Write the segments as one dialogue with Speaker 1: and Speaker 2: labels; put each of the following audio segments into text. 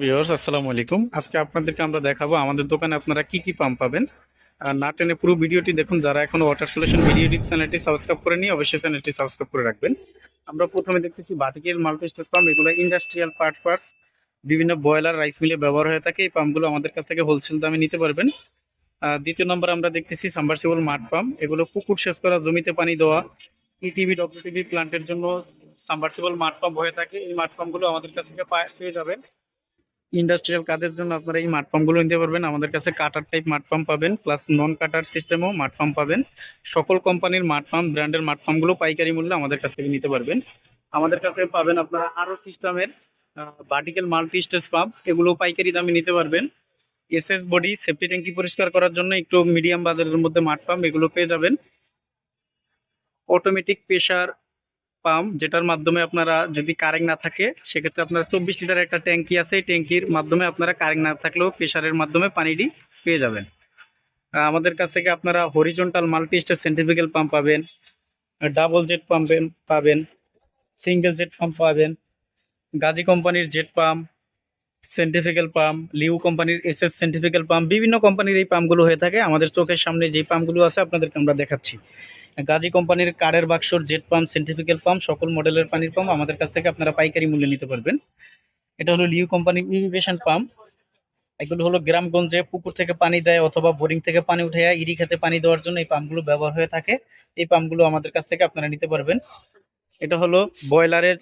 Speaker 1: Viewers আসসালামু আলাইকুম। আজকে আপনাদেরকে আমরা দেখাবো আমাদের দোকানে আপনারা কি কি পাম্প পাবেন। না টেনে পুরো ভিডিওটি দেখুন, যারা এখনও ওয়াটার সলিউশন ভিডিও চ্যানেলটি সাবস্ক্রাইব করে নিয়ে অবশ্যই চ্যানেলটি সাবস্ক্রাইব করে রাখবেন। আমরা প্রথমে দেখতেছি ভার্টিক্যাল মাল্টি স্টেজ পাম্প, এগুলো ইন্ডাস্ট্রিয়াল পার্ট পার্টস বিভিন্ন বয়লার রাইস মিলে ব্যবহার হয়ে থাকে। এই পাম্পগুলো আমাদের কাছ থেকে হোলসেল দামে নিতে পারবেন। দ্বিতীয় নম্বর আমরা দেখতেছি সাবমার্সিবল মাঠ পাম্প, এগুলো পুকুর সেচ করা, জমিতে পানি দেওয়া। ইটিভি ডব্লিউটিভি প্লান্টের জন্য সাবমার্সিবল মাঠ পাম্প হয়ে থাকে। এই মাঠ পাম্পগুলো আমাদের কাছ থেকে পেয়ে যাবেন। ইন্ডাস্ট্রিয়াল কাজের জন্য আপনারা এই মাঠ পাম্পগুলো নিতে পারবেন। আমাদের কাছে কাটার টাইপ মাঠ পাম্প পাবেন প্লাস নন কাটার সিস্টেমও মাঠ পাম্প পাবেন। সকল কোম্পানির মাঠ পাম্প ব্র্যান্ডের মাঠ পাম্পগুলো পাইকারি মূল্যে আমাদের কাছ থেকে নিতে পারবেন। আমাদের কাছে পাবেন আপনারা আরও সিস্টেমের ভার্টিক্যাল মাল্টি স্টেজ পাম্প এগুলো পাইকারি দামে নিতে পারবেন। এসএস বডি সেফটি ট্যাঙ্কি পরিষ্কার করার জন্য একটু মিডিয়াম বাজারের মধ্যে মাঠ পাম্প এগুলো পেয়ে যাবেন। অটোমেটিক প্রেশার পাম্প, যেটার মাধ্যমে আপনারা যদি কারেন্ট না থাকে, সেক্ষেত্রে আপনারা চব্বিশ লিটার একটা ট্যাঙ্কি আছে। এই ট্যাঙ্কির মাধ্যমে আপনারা কারেন্ট না থাকলেও প্রেশারের মাধ্যমে পানিটি পেয়ে যাবেন। আমাদের কাছ থেকে আপনারা horizontal multi stage centrifugal pump পাবেন, ডাবল জেট পাম্প পাবেন সিঙ্গেল জেট পাম্প পাবেন, গাজী কোম্পানির jet pump centrifugal pump, Leo কোম্পানির এস এস সেন্টিফিক্যাল পাম্প, বিভিন্ন কোম্পানির এই পাম্পগুলো হয়ে থাকে। আমাদের চোখের সামনে যে পাম্পগুলো আছে, আপনাদেরকে আমরা দেখাচ্ছি। গাজী কোম্পানির কারের বাক্সর জেট পাম্প সেন্টিফিক্যাল পাম্প, সকল মডেলের পানির পাম্প আমাদের কাছ থেকে আপনারা পাইকারি মূল্যে নিতে পারবেন। এটা হলো লিউ কোম্পানির ইরিগেশন পাম্প। এগুলো হলো গ্রামগঞ্জে পুকুর থেকে পানি দেয় অথবা বোরিং থেকে পানি উঠে ইরি খেতে পানি দেওয়ার জন্য এই পাম্পগুলো ব্যবহার হয়ে থাকে। এই পাম্পগুলো আমাদের কাছ থেকে আপনারা নিতে পারবেন। এটা হলো বয়লারের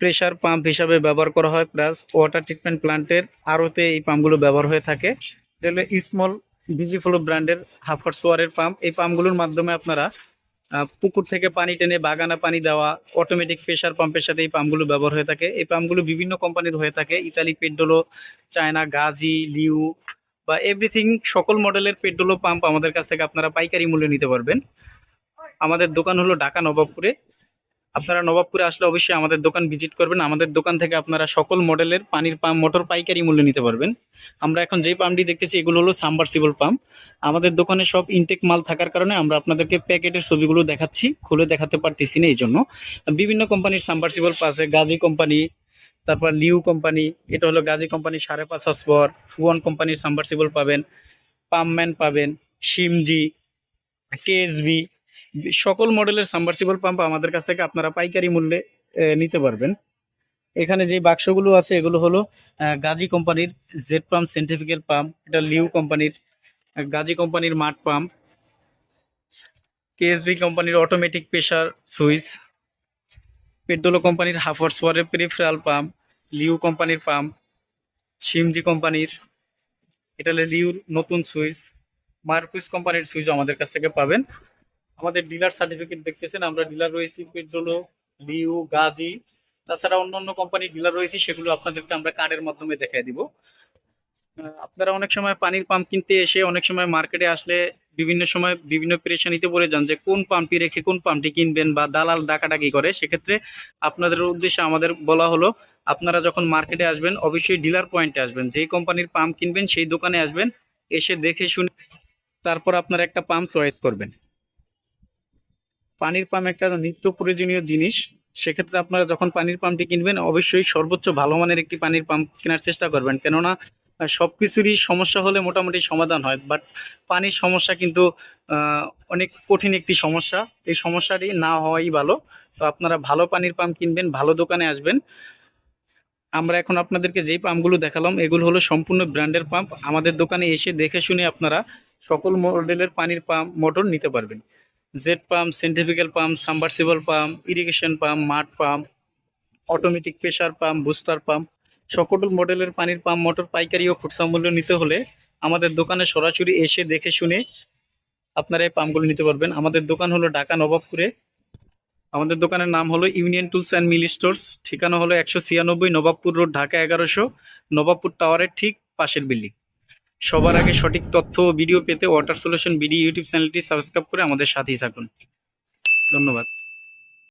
Speaker 1: প্রেসার পাম্প হিসাবে ব্যবহার করা হয়, প্লাস ওয়াটার ট্রিটমেন্ট প্লান্টের আরোতে এই পাম্পগুলো ব্যবহার হয়ে থাকে। এটা হলো স্মল ভিজিফ্লো ব্র্যান্ডের হাফার সোয়ারের পাম্প। এই পাম্পগুলোর মাধ্যমে আপনারা পুকুর থেকে পানি টেনে বাগানা পানি দেওয়া অটোমেটিক প্রেশার পাম্পের সাথে এই পাম্পগুলো ব্যবহার হয়ে থাকে। এই পাম্পগুলো বিভিন্ন কোম্পানির হয়ে থাকে। Italy Pedrollo China, Gazi, Leo বা এভরিথিং সকল মডেলের পেট্রোলো পাম্প আমাদের কাছ থেকে আপনারা পাইকারি মূল্যে নিতে পারবেন। আমাদের দোকান হলো ঢাকা নবাবপুরে। আপনারা নবাবপুরে আসলে অবশ্যই আমাদের দোকান ভিজিট করবেন। আমাদের দোকান থেকে আপনারা সকল মডেলের পানির পাম্প, মোটর পাইকারি মূল্যে নিতে পারবেন। আমরা এখন যেই পাম্পটি দেখতেছি, এগুলো হলো সাবমার্সিবল পাম্প। আমাদের দোকানে সব ইনটেক মাল থাকার কারণে আমরা আপনাদেরকে প্যাকেটের ছবিগুলো দেখাচ্ছি, খুলে দেখাতে পারতেছি না এই জন্য বিভিন্ন কোম্পানির সাবমার্সিবল আছে, গাজী কোম্পানি, তারপর লিউ কোম্পানি, এটা হলো গাজী কোম্পানি, সাড়ে পাঁচ হসপর ওয়ান কোম্পানির সাবমার্সিবল পাবেন, পাম্পম্যান পাবেন সিমজি কেএসবি সকল মডেলের সাবমার্সিবল পাম্প আমাদের কাছ থেকে আপনারা পাইকারি মূল্যে নিতে পারবেন। এখানে যে বাক্সগুলো আছে, এগুলো হলো গাজী কোম্পানির জেড পাম্প সেন্টিফিক্যাল পাম্প এটা লিউ কোম্পানির গাজী কোম্পানির মাঠ পাম্প কেএসবি কোম্পানির অটোমেটিক প্রেশার সুইচ পেডোলো কোম্পানির হাফ হর্স পাওয়ারের পেরিফেরাল পাম্প লিউ কোম্পানির পাম্প সিমজি কোম্পানির, এটা লিউর নতুন সুইচ মার্কুইস কোম্পানির সুইচ আমাদের কাছ থেকে পাবেন। আমাদের ডিলার সার্টিফিকেট দেখতেছেন, আমরা ডিলার রয়েছি পেট্রোলো, লিউ, গাজি, তাছাড়া অন্য অন্য কোম্পানির ডিলার রয়েছে, সেগুলো আপনাদেরকে আমরা কার্ডের মাধ্যমে দেখাই দিব। আপনারা অনেক সময় পানির পাম্প কিনতে এসে, অনেক সময় মার্কেটে আসলে বিভিন্ন সময় বিভিন্ন পেরেশানিতে পড়ে যান যে কোন পাম্পটি রেখে কোন পাম্পটি কিনবেন বা দালাল ডাকাডাকি করে, সেক্ষেত্রে আপনাদের উদ্দেশ্যে আমাদের বলা হলো, আপনারা যখন মার্কেটে আসবেন, অবশ্যই ডিলার পয়েন্টে আসবেন। যেই কোম্পানির পাম্প কিনবেন, সেই দোকানে আসবেন, এসে দেখে শুনে তারপর আপনারা একটা পাম্প চয়েস করবেন। পানির পাম্প একটা নিত্য প্রয়োজনীয় জিনিস, সেক্ষেত্রে আপনারা যখন পানির পাম্পটি কিনবেন, অবশ্যই সর্বোচ্চ ভালো মানের একটি পানির পাম্প কেনার চেষ্টা করবেন। কেননা সব কিছুরই সমস্যা হলে মোটামুটি সমাধান হয়। বাট পানির সমস্যা কিন্তু অনেক কঠিন একটি সমস্যা। এই সমস্যাটি না হওয়াই ভালো। তো আপনারা ভালো পানির পাম্প কিনবেন, ভালো দোকানে আসবেন। আমরা এখন আপনাদেরকে যেই পাম্পগুলো দেখালাম, এগুলো হলো সম্পূর্ণ ব্র্যান্ডের পাম্প আমাদের দোকানে এসে দেখে শুনে আপনারা সকল মডেলের পানির পাম্প মোটর নিতে পারবেন। Jet pump centrifugal pump submersible pump irrigation pump মাঠ pump automatic pressure pump booster pump সকল মডেলের পানির পাম্প মোটর পাইকারি ও খুচরা মূল্য নিতে হলে আমাদের দোকানে সরাসরি এসে দেখে শুনে আপনারা এই পাম্পগুলো নিতে পারবেন। আমাদের দোকান হলো ঢাকা নবাবপুরে। আমাদের দোকানের নাম হলো Union tools and mill stores ঠিকানা হলো একশো ছিয়ানব্বই নবাবপুর রোড, ঢাকা এগারোশো। নবাবপুর টাওয়ারের ঠিক পাশের বিল্ডিং। সবার আগে সঠিক তথ্য ও ভিডিও পেতে ওয়াটার সলিউশন বিডি ইউটিউব চ্যানেলটি সাবস্ক্রাইব করে আমাদের সাথেই থাকুন। ধন্যবাদ।